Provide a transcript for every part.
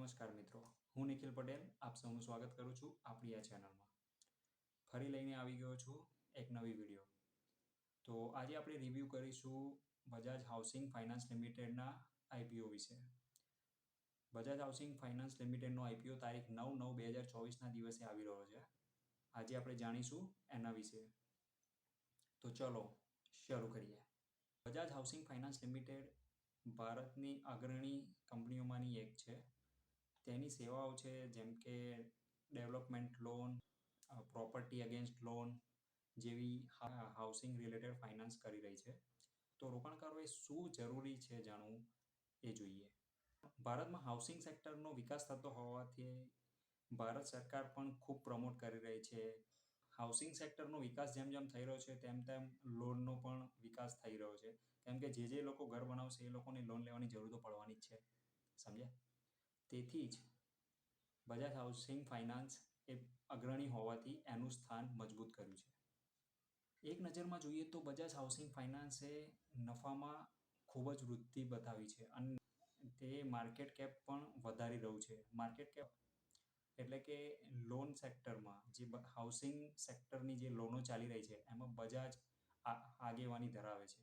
નમસ્કાર મિત્રો, હું નિખિલ પટેલ. આપ સૌનું સ્વાગત કરું છું આપણી આ ચેનલમાં. ફરી લઈને આવી ગયો છું એક નવી વીડિયો. તો આજે આપણે રિવ્યૂ કરીશું બજાજ હાઉસિંગ ફાઇનાન્સ લિમિટેડના આઈપીઓ વિશે. બજાજ હાઉસિંગ ફાઇનાન્સ લિમિટેડનો આઈપીઓ તારીખ નવ નવ બે હજાર ચોવીસના દિવસે આવી રહ્યો છે. આજે આપણે જાણીશું એના વિશે. તો ચલો શરૂ કરીએ. બજાજ હાઉસિંગ ફાઇનાન્સ લિમિટેડ ભારતની અગ્રણી કંપનીઓમાંની એક છે. તેની સેવાઓ છે, જેમ કે development loan property against loan જેવી હાઉસિંગ રિલેટેડ ફાઇનાન્સ કરી રહી છે. તો રોકાણકારોએ શું જરૂરી છે જાણવું એ જોઈએ. ભારતમાં હાઉસિંગ સેક્ટરનો વિકાસ થતો હોવાથી ભારત સરકાર પણ ખૂબ પ્રમોટ કરી રહી છે. હાઉસિંગ સેક્ટરનો વિકાસ જેમ જેમ થઈ રહ્યો છે, તેમ તેમ લોનનો પણ વિકાસ થઈ રહ્યો છે. કેમ કે જે જે લોકો ઘર બનાવશે એ લોકોને લોન લેવાની જરૂર તો પડવાની જ છે. સમજ્યા? તેથી જ બજાજ હાઉસિંગ ફાઇનાન્સ એ અગ્રણી હોવાથી એનું સ્થાન મજબૂત કર્યું છે. એક નજરમાં જોઈએ તો બજાજ હાઉસિંગ ફાઇનાન્સે નફામાં ખૂબ જ વૃદ્ધિ બતાવી છે અને તે માર્કેટ કેપ પણ વધારી રહ્યું છે. માર્કેટ કેપ એટલે કે લોન સેક્ટરમાં જે હાઉસિંગ સેક્ટરની જે લોનો ચાલી રહી છે, એમાં બજાજ આગેવાની ધરાવે છે.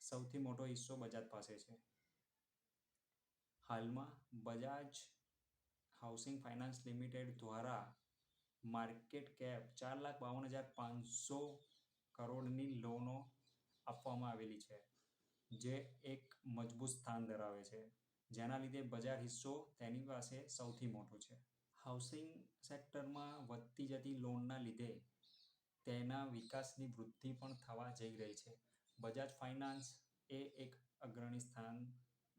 સૌથી મોટો હિસ્સો બજાજ પાસે છે. હાલમાં બજાજ હાઉસિંગ ફાઇનાન્સ લિમિટેડ દ્વારા માર્કેટ કેપ ચાર લાખ બાવન હજાર પાંચસો કરોડની લોનો આપવામાં આવેલી છે, જે એક મજબૂત સ્થાન ધરાવે છે. જેના લીધે બજાર હિસ્સો તેની પાસે સૌથી મોટો છે. હાઉસિંગ સેક્ટરમાં વધતી જતી લોનના લીધે તેના વિકાસની વૃદ્ધિ પણ થવા જઈ રહી છે. બજાજ ફાઇનાન્સ એ એક અગ્રણી સ્થાન,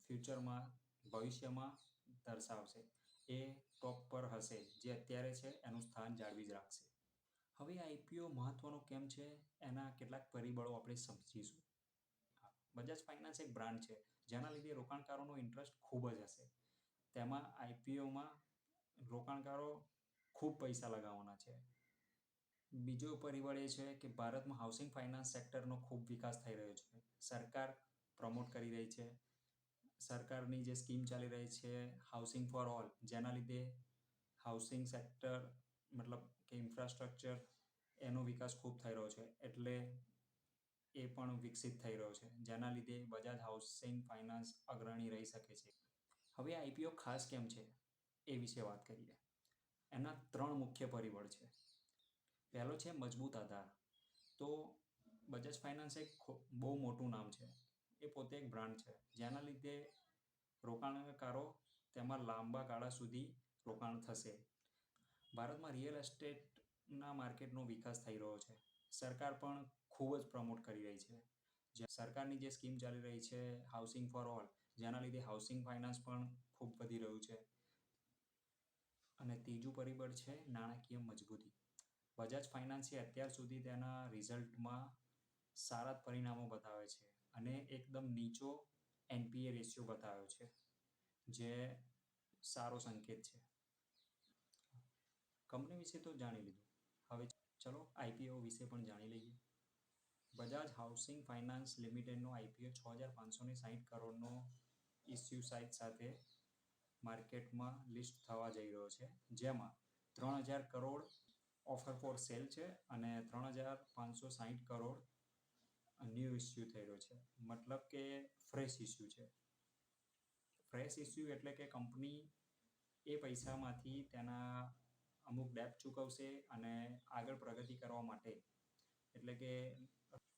ફ્યુચરમાં ભવિષ્યમાં દર્શાવશે. એ ટોપ પર હશે, જે અત્યારે છે, એનું સ્થાન જાળવી જ રાખશે. હવે આઈપીઓ મહત્વનો કેમ છે? એના કેટલાક પરિબળો આપણે સમજીશું. બજાજ ફાઇનાન્સ એક બ્રાન્ડ છે, જેના લીધે રોકાણકારોનો ઇન્ટરેસ્ટ ખૂબ જ હશે. તેમાં આઈપીઓમાં રોકાણકારો ખૂબ પૈસા લગાવવાના છે. બીજો પરિબળ એ છે કે ભારતમાં હાઉસિંગ ફાઇનાન્સ સેક્ટરનો ખૂબ વિકાસ થઈ રહ્યો છે. સરકાર પ્રમોટ કરી રહી છે. સરકારની જે સ્કીમ ચાલી રહી છે હાઉસિંગ ફોર ઓલ જેના લીધે હાઉસિંગ સેક્ટર મતલબ કે ઇન્ફ્રાસ્ટ્રક્ચર એનો વિકાસ ખૂબ થઈ રહ્યો છે. એટલે એ પણ વિકસિત થઈ રહ્યો છે. જેના લીધે બજાજ હાઉસિંગ ફાઇનાન્સ અગ્રણી રહી શકે છે. હવે આઈપીઓ ખાસ કેમ છે? એ વિશે વાત કરીએ. એના ત્રણ મુખ્ય પરિબળ છે. પહેલો છે મજબૂત આધાર. તો બજાજ ફાઇનાન્સ એક બહુ મોટું નામ છે. એ પોતે એક બ્રાન્ડ છે. જેના લીધે રોકાણકારો તેમાં લાંબા ગાળા સુધી રોકાણ થશે. ભારતમાં રિયલ એસ્ટેટના માર્કેટનો વિકાસ થઈ રહ્યો છે. સરકાર પણ ખૂબ જ પ્રમોટ કરી રહી છે. જે સરકારની જે સ્કીમ ચાલી રહી છે હાઉસિંગ ફોર ઓલ જેના લીધે હાઉસિંગ ફાઇનાન્સ પણ ખૂબ વધી રહ્યું છે. અને ત્રીજું પરિબળ છે નાણાકીય મજબૂતી. બજાજ ફાઇનાન્સે અત્યાર સુધી તેના રિઝલ્ટમાં સારા પરિણામો બતાવે છે. અને એકદમ નીચો એનપીએ રેશિયો બતાવ્યો છે, જે સારો સંકેત છે. કંપની વિશે તો જાણી લીધું. હવે ચલો આઈપીઓ વિશે પણ જાણી લઈએ. બજાજ હાઉસિંગ ફાઇનાન્સ લિમિટેડનો આઈપીઓ છ હજાર પાંચસો ને સાહીઠ કરોડનો ઇસ્યુ સાઇઝ સાથે માર્કેટમાં લિસ્ટ થવા જઈ રહ્યો છે, જેમાં ત્રણ હજાર કરોડ ઓફર ફોર સેલ છે અને ત્રણ હજાર પાંચસો સાહીઠ કરોડ ન્યૂ ઇસ્યુ થયેલો છે. મતલબ કે ફ્રેશ ઇસ્યુ છે. ફ્રેશ ઇસ્યુ એટલે કે કંપની એ પૈસામાંથી તેના અમુક ડેપ ચૂકવશે અને આગળ પ્રગતિ કરવા માટે. એટલે કે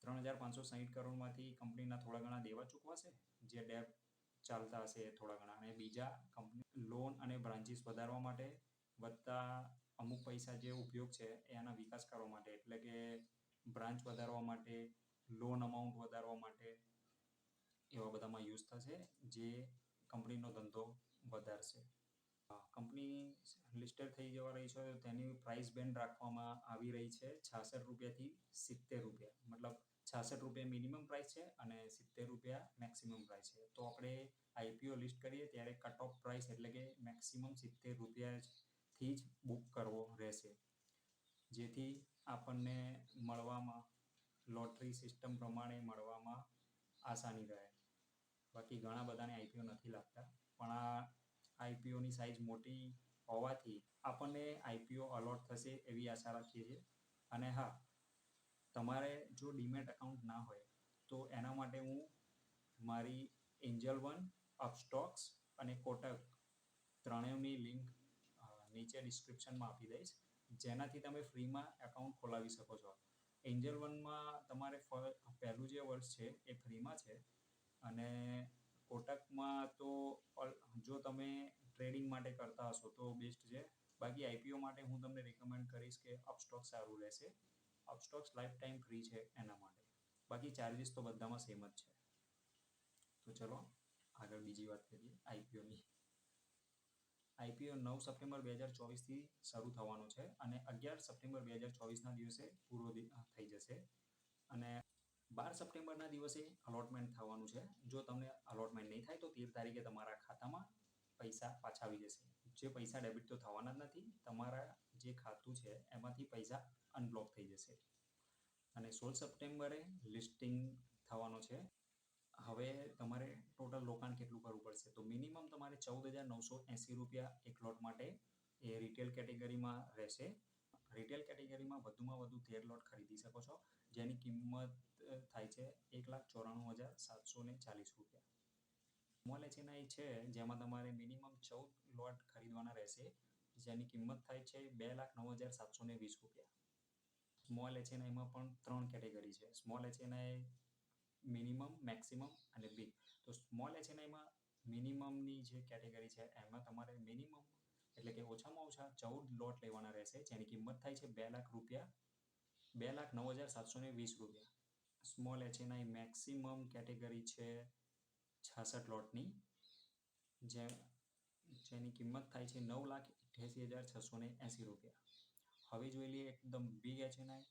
ત્રણ હજાર પાંચસો સાહીઠ કરોડમાંથી કંપનીના થોડા ઘણા દેવા ચૂકવાશે, જે ડેપ ચાલતા હશે થોડા ઘણા. અને બીજા કંપની લોન અને બ્રાન્ચીસ વધારવા માટે વધતા અમુક પૈસા જે ઉપયોગ છે એના વિકાસ કરવા માટે. એટલે કે બ્રાન્ચ વધારવા માટે લોન અમાઉન્ટ વધારવા માટે એવા બધામાં યુઝ થશે જે કંપનીનો ધંધો વધારશે. કંપની લિસ્ટેડ થઈ જવા રહી છે તેની પ્રાઇસ બેન્ડ રાખવામાં આવી રહી છે છાસઠ રૂપિયાથી સિત્તેર રૂપિયા. મતલબ છાસઠ રૂપિયા મિનિમમ પ્રાઇસ છે અને સિત્તેર રૂપિયા મેક્સિમમ પ્રાઇસ છે. તો આપણે આઈપીઓ લિસ્ટ કરીએ ત્યારે કટ ઓફ પ્રાઇસ એટલે કે મેક્સિમમ સિત્તેર રૂપિયાથી જ બુક કરવો રહેશે. જેથી આપણને મળવામાં લોટરી સિસ્ટમ પ્રમાણે મળવામાં આસાની રહે. બાકી ઘણા બધાને આઈપીઓ નથી લાગતા. પણ આ આઈપીઓની સાઇઝ મોટી હોવાથી આપણને આઈપીઓ અલોટ થશે એવી આશા રાખીએ છીએ. અને હા, તમારે જો ડીમેટ એકાઉન્ટ ના હોય, તો એના માટે હું મારી એન્જલ વન, અપસ્ટોક્સ અને કોટક ત્રણેયની લિંક નીચે ડિસ્ક્રિપ્શનમાં આપી દઈશ. જેનાથી તમે ફ્રીમાં એકાઉન્ટ ખોલાવી શકો છો. એન્જલ વનમાં તમારે પહેલું જે વર્ષ છે એ ફ્રીમાં છે. અને કોટકમાં તો જો તમે ટ્રેડિંગ માટે કરતા હશો તો બેસ્ટ છે. બાકી આઈપીઓ માટે હું તમને રિકમેન્ડ કરીશ કે અપસ્ટોક સારું રહેશે. અપસ્ટોક્સ લાઈફ ટાઈમ ફ્રી છે એના માટે. બાકી ચાર્જિસ તો બધામાં સેમ જ છે. તો ચલો આગળ બીજી વાત કરીએ આઈપીઓની આઈપીઓ નવ સપ્ટેમ્બર બે હજાર ચોવીસથી શરૂ થવાનો છે અને અગિયાર સપ્ટેમ્બર બે હજાર ચોવીસના દિવસે પૂરો થઈ જશે. અને બાર સપ્ટેમ્બરના દિવસે અલોટમેન્ટ થવાનું છે. જો તમને અલોટમેન્ટ નહીં થાય તો તેર તારીખે તમારા ખાતામાં પૈસા પાછા આવી જશે. જે પૈસા ડેબિટ તો થવાના જ નથી, તમારા જે ખાતું છે એમાંથી પૈસા અનબ્લોક થઈ જશે. અને સોળ સપ્ટેમ્બરે લિસ્ટિંગ થવાનો છે. હવે તમારે ટોટલ રોકાણ કેટલું કરવું પડશે? તો મિનિમમ તમારે ચૌદ હજાર નવસો એંસી રૂપિયા એક લોટ માટે એ રિટેલ કેટેગરીમાં રહેશે. રિટેલ કેટેગરીમાં વધુમાં વધુ તેર લોટ ખરીદી શકો છો. જેની કિંમત થાય છે એક લાખ ચોરાણું હજાર સાતસો ને ચાલીસ રૂપિયા. સ્મોલ એચએનઆઈ છે, જેમાં તમારે મિનિમમ ચૌદ લોટ ખરીદવાના રહેશે. જેની કિંમત થાય છે બે લાખ નવ હજાર સાતસો વીસ રૂપિયા. સ્મોલ એચએનઆઈમાં પણ ત્રણ કેટેગરી છે. સ્મોલ એચએનઆઈ મિનિમમ મેક્સિમમ અને બિગ તો સ્મોલ એચએનઆઈમાં મિનિમમની જે કેટેગરી છે, એમાં તમારે મિનિમમ એટલે કે ઓછામાં ઓછા ચૌદ લોટ લેવાના રહેશે, જેની કિંમત થાય છે બે લાખ રૂપિયા, બે લાખ નવ હજાર સાતસો ને વીસ રૂપિયા. સ્મોલ એચએનઆઈ મેક્સિમમ કેટેગરી છે છાસઠ લોટની જે, જેની કિંમત થાય છે નવ લાખ અઠ્યાસી હજાર છસો ને એંસી રૂપિયા. હવે જોઈ લઈએ એકદમ બિગ એચએનઆઈ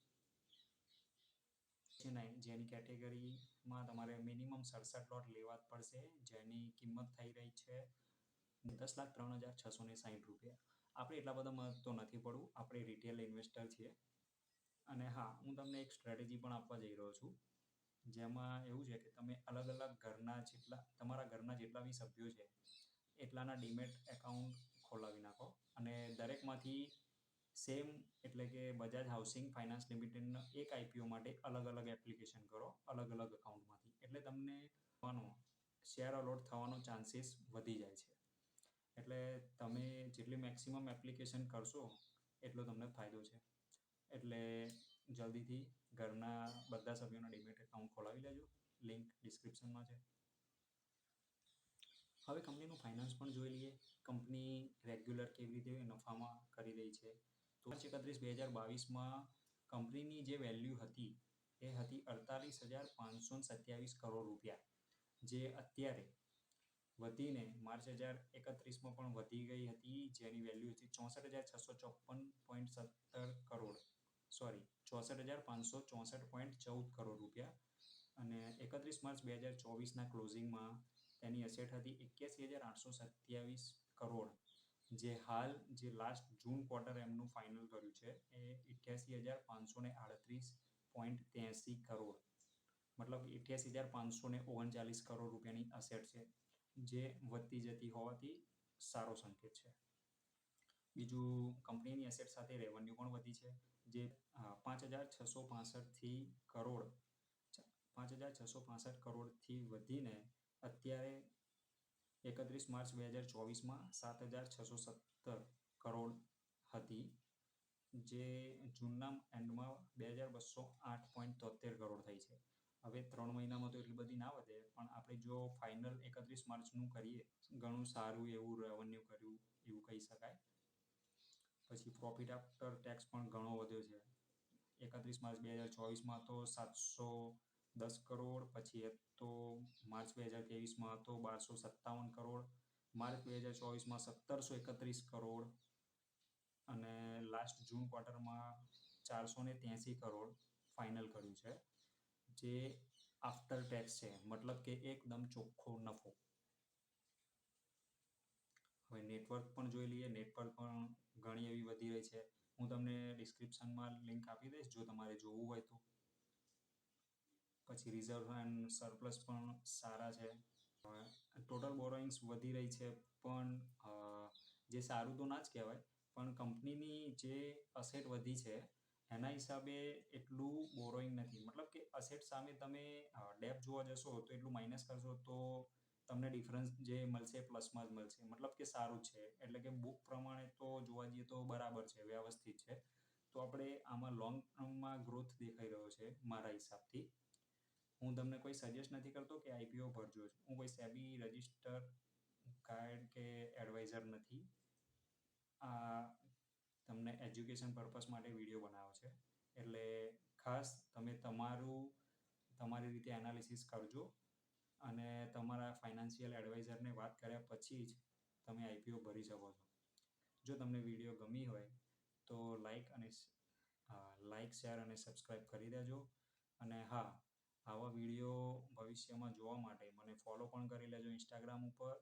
એચએનઆઈ જેની કેટેગરીમાં તમારે મિનિમમ સડસઠ લોટ લેવા જ પડશે, જેની કિંમત થઈ રહી છે દસ લાખ ત્રણ હજાર છસો ને સાહીઠ રૂપિયા. આપણે એટલા બધામાં તો નથી પડવું, આપણે રિટેલ ઇન્વેસ્ટર છીએ. અને હા, હું તમને એક સ્ટ્રેટેજી પણ આપવા જઈ રહ્યો છું, જેમાં એવું છે કે તમે અલગ અલગ ઘરના જેટલા, તમારા ઘરના જેટલા બી સભ્યો છે, એટલાના ડીમેટ એકાઉન્ટ ખોલાવી નાખો. અને દરેકમાંથી સેમ એટલે કે બજાજ હાઉસિંગ ફાઇનાન્સ લિમિટેડના એક આઈપીઓ માટે અલગ અલગ એપ્લિકેશન કરો, અલગ અલગ અકાઉન્ટમાંથી એટલે તમને શેર અલોટ થવાનો ચાન્સીસ વધી જાય છે. એટલે તમે જેટલી મેક્સિમમ એપ્લિકેશન કરશો, એટલો તમને ફાયદો છે. એટલે જલ્દીથી ઘરના બધા સભ્યોના ડિમેટ એકાઉન્ટ ખોલાવી લેજો. લિંક ડિસ્ક્રિપ્શનમાં છે. હવે કંપનીનું ફાઇનાન્સ પણ જોઈ લઈએ. કંપની રેગ્યુલર કેવી રીતે નફામાં કરી રહી છે? તો એકત્રીસ બે હજાર બાવીસમાં કંપનીની જે વેલ્યુ હતી, એ હતી અડતાલીસ હજાર પાંચસો સત્યાવીસ કરોડ રૂપિયા, જે અત્યારે વધીને માર્ચ હજાર એકત્રીસમાં પણ વધી ગઈ હતી, જેની વેલ્યુ હતી ચોસઠ હજાર છસો ચોપન પોઈન્ટ સત્તર કરોડ, સોરી, ચોસઠ હજાર પાંચસો ચોસઠ પોઈન્ટ ચૌદ કરોડ રૂપિયા, અને એકત્રીસ માર્ચ બે હજાર ચોવીસના ક્લોઝિંગમાં તેની અસેટ હતી એક્યાસી હજાર આઠસો સત્યાવીસ કરોડ. જે હાલ જે લાસ્ટ જૂન ક્વાર્ટર એમનું ફાઇનલ કર્યું છે એ અઠ્યાસી હજાર પાંચસો ને આડત્રીસ પોઈન્ટ ત્યાંસી કરોડ. મતલબ અઠ્યાસી હજાર પાંચસો ને ઓગણચાલીસ કરોડ રૂપિયાની અસેટ છે, જે વધતી જતી હોવાથી સારો સંકેત છે. બીજું કંપનીની એસેટ સાથે રેવન્યુ પણ વધી છે, જે પાંચ હજાર છસો પાસઠથી કરોડ પાંચ હજાર છસો પાસઠ કરોડથી વધીને અત્યારે એકત્રીસ માર્ચ બે હજાર ચોવીસમાં સાત હજાર છસો સત્તર કરોડ હતી, જે જૂનના એન્ડમાં બે હજાર બસો આઠ પોઈન્ટ તોતેર કરોડ થઈ છે. હવે ત્રણ મહિનામાં તો એટલી બધી ના વધે, પણ આપણે જો ફાઇનલ એકત્રીસ માર્ચનું કરીએ, ઘણું સારું એવું રેવન્યુ કર્યું, એવું કહી શકાય. પછી પ્રોફિટ આફ્ટર ટેક્સ પણ ઘણો વધ્યો છે. એકત્રીસ માર્ચ બે હજાર ચોવીસમાં તો સાતસો દસ કરોડ, પછી તો માર્ચ બે હજાર ત્રેવીસમાં હતો, બારસો સત્તાવન કરોડ, માર્ચ બે હજાર ચોવીસમાં સત્તરસો એકત્રીસ કરોડ અને લાસ્ટ જૂન ક્વાર્ટરમાં ચારસો ને ત્યાંસી કરોડ ફાઇનલ કર્યું છે. જે આફ્ટર ટેક્સ છે, મતલબ કે એકદમ ચોખ્ખો નફો. હવે નેટવર્ક પણ જોઈ લઈએ નેટવર્ક પણ ઘણી એવી વધી રહી છે. હું તમને ડિસ્ક્રિપ્શનમાં લિંક આપી દઈશ, જો તમારે જોવું હોય તો. પછી રિઝર્વ એન્ડ સરપ્લસ પણ સારા છે. ટોટલ બોરોઈંગ્સ વધી રહી છે, પણ જે સારું તો ના જ કહેવાય, પણ કંપનીની જે અસેટ વધી છે, એના હિસાબે એટલું બોરોઈંગ નથી. મતલબ કે અસેટ સામે તમે ડેપ જોવા જશો તો એટલું માઇનસ કરશો તો તમને ડિફરન્સ જે મળશે પ્લસમાં જ મળશે. મતલબ કે સારું છે. એટલે કે બુક પ્રમાણે તો જોવા જઈએ તો બરાબર છે, વ્યવસ્થિત છે. તો આપણે આમાં લોંગ ટર્મમાં ગ્રોથ દેખાઈ રહ્યો છે મારા હિસાબથી. હું તમને કોઈ સજેસ્ટ નથી કરતો કે આઈપીઓ ભરજો હું કોઈ સેબી રજિસ્ટર ગાઈડ કે એડવાઇઝર નથી. આ તમને એજ્યુકેશન પર્પસ માટે વીડિયો બનાવ્યો છે. એટલે ખાસ તમે તમારું, તમારી રીતે એનાલિસિસ કરજો અને તમારા ફાઇનાન્શિયલ એડવાઇઝરને વાત કર્યા પછી જ તમે આઈપીઓ ભરી શકો છો. જો તમને વીડિયો ગમી હોય તો લાઈક અને લાઈક શેર અને સબસ્ક્રાઈબ કરી દેજો. અને હા આવા વીડિયો ભવિષ્યમાં જોવા માટે મને ફોલો પણ કરી લેજો ઇન્સ્ટાગ્રામ ઉપર.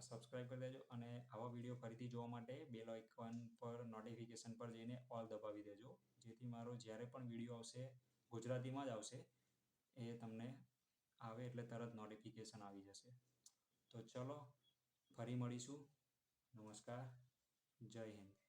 સબસ્ક્રાઈબ કરી દેજો અને આવા વીડિયો ફરીથી જોવા માટે બેલ આઇકન પર નોટિફિકેશન પર જઈને ઓલ દબાવી દેજો. જેથી મારો જ્યારે પણ વીડિયો આવશે, ગુજરાતીમાં જ આવશે, એ તમને આવે એટલે તરત નોટિફિકેશન આવી જશે. તો ચલો, ફરી મળીશું. નમસ્કાર. જય હિન્દ.